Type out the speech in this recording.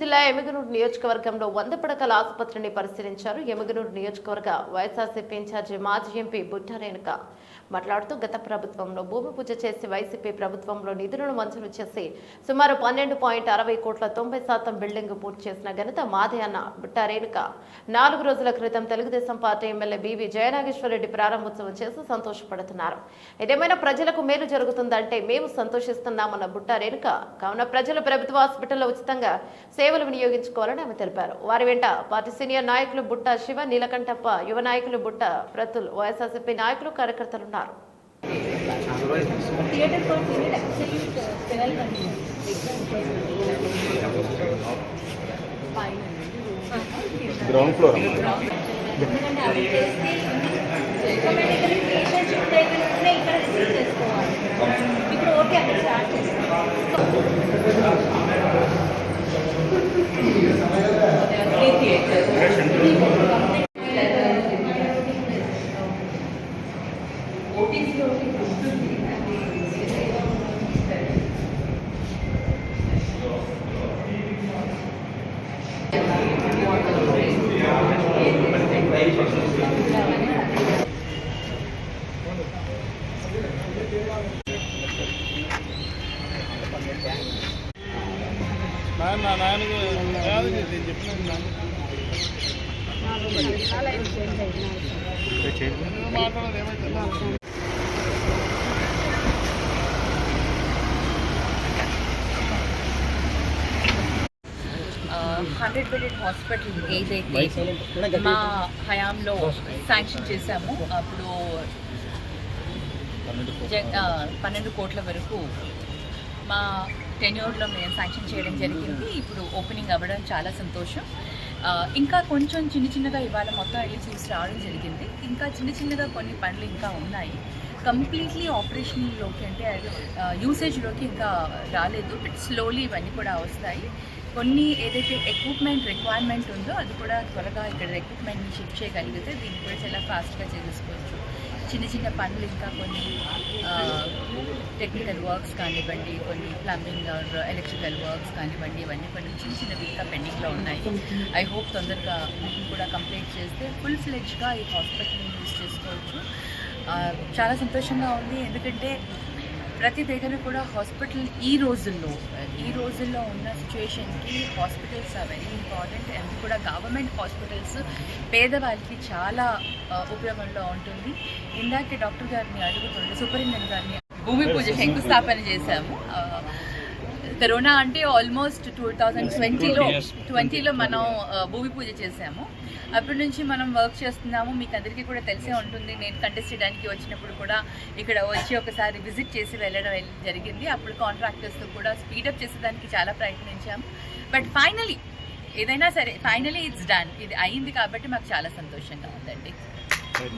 జిల్లా ఎమగనూరు నియోజకవర్గంలో వంద పడకల ఆసుపత్రిని పరిశీలించారు. ఎమగనూరు నియోజకవర్గ వైఎస్ఆర్సీపీ ఇన్ఛార్జి మాజీ ఎంపీ బుట్ట రేణుక మాట్లాడుతూ గత ప్రభుత్వంలో భూమి పూజ చేసి వైసీపీ ప్రభుత్వంలో నిధులను మంజూరు చేసి సుమారు పన్నెండు పాయింట్ అరవై కోట్ల తొంభై శాతం బిల్డింగ్ పూర్తి చేసిన ఘనత మాదే అన్న బుట్ట రేణుక. నాలుగు రోజుల క్రితం Telugu Desam party MLA BV Jayanageswara Reddy ప్రారంభోత్సవం చేసి సంతోషపడుతున్నారు. ఏదేమైనా ప్రజలకు మేలు జరుగుతుందంటే మేము సంతోషిస్తున్నామన్న బుట్ట రేణుక. కావున ప్రజలు ప్రభుత్వ హాస్పిటల్లో ఉచితంగా సేవలు వినియోగించుకోవాలని ఆమె తెలిపారు. వారి వెంట పార్టీ సీనియర్ నాయకులు బుట్ట శివ నీలకంఠప్ప యువ నాయకులు బుట్ట ప్రతుల్ వైఎస్ఆర్సీపీ నాయకులు కార్యకర్తలు ఉన్నారు. గ్రౌండ్ ఫ్లోర్ ఇక్కడ రిసీవ్ చేసుకోవాలి ఇప్పుడు ఓకే అక్కడ స్టార్ట్ చేస్తాం నాయన నాయనకి కాదు నేను చెప్పిన మాట్లాడదు ఏమైతే హండ్రెడ్ బెడెడ్ హాస్పిటల్ ఏదైతే మా హయాంలో శాంక్షన్ చేశాము అప్పుడు పన్నెండు కోట్ల వరకు మా టెన్యూర్లో మేము శాంక్షన్ చేయడం జరిగింది. ఇప్పుడు ఓపెనింగ్ అవ్వడం చాలా సంతోషం. ఇంకా కొంచెం చిన్న చిన్నగా ఇవాళ మొత్తం వెళ్ళి చూసి రావడం జరిగింది. ఇంకా చిన్న చిన్నగా కొన్ని పనులు ఇంకా ఉన్నాయి. కంప్లీట్లీ ఆపరేషన్లోకి అంటే యూసేజ్లోకి ఇంకా రాలేదు. బట్ స్లోలీ ఇవన్నీ కూడా వస్తాయి. కొన్ని ఏదైతే ఎక్విప్మెంట్ రిక్వైర్మెంట్ ఉందో అది కూడా త్వరగా ఇక్కడ ఎక్విప్మెంట్ని షిఫ్ట్ చేయగలిగితే దీన్ని కూడా చాలా ఫాస్ట్గా చేసుకోవచ్చు. చిన్న చిన్న పనులు ఇంకా కొన్ని టెక్నికల్ వర్క్స్ కానివ్వండి కొన్ని ప్లంబింగ్ ఆర్ ఎలక్ట్రికల్ వర్క్స్ కానివ్వండి ఇవన్నీ కొన్ని చిన్న చిన్నవి ఇంకా పెండింగ్లో ఉన్నాయి. ఐ హోప్ తొందరగా కూడా కంప్లీట్ చేస్తే ఫుల్ ఫ్లెడ్జ్గా ఈ హాస్పిటల్ని యూజ్ చేసుకోవచ్చు. చాలా సంతోషంగా ఉంది. ఎందుకంటే ప్రతి దగ్గర కూడా హాస్పిటల్ ఈ రోజుల్లో ఈ రోజుల్లో ఉన్న సిచ్యువేషన్కి hospitals are very important and కూడా గవర్నమెంట్ హాస్పిటల్స్ పేదవాళ్ళకి చాలా ఉపయోగంలో ఉంటుంది. ఇందాక డాక్టర్ గారిని అడుగుతుండే సూపరింటెండెంట్ గారిని భూమి పూజ శంకుస్థాపన చేశాము. కరోనా అంటే ఆల్మోస్ట్ టూ థౌజండ్ ట్వంటీలో ట్వంటీలో మనం భూమి పూజ చేశాము. అప్పటి నుంచి మనం వర్క్ చేస్తున్నాము. మీకు అందరికీ కూడా తెలిసే ఉంటుంది. నేను కంటెస్ట్ చేయడానికి వచ్చినప్పుడు కూడా ఇక్కడ వచ్చి ఒకసారి విజిట్ చేసి వెళ్ళడం జరిగింది. అప్పుడు కాంట్రాక్టర్స్తో కూడా స్పీడప్ చేసేదానికి చాలా ప్రయత్నించాము. బట్ ఫైనలీ ఏదైనా సరే ఫైనలీ ఇట్స్ డన్ ఇది అయింది కాబట్టి మాకు చాలా సంతోషంగా ఉందండి.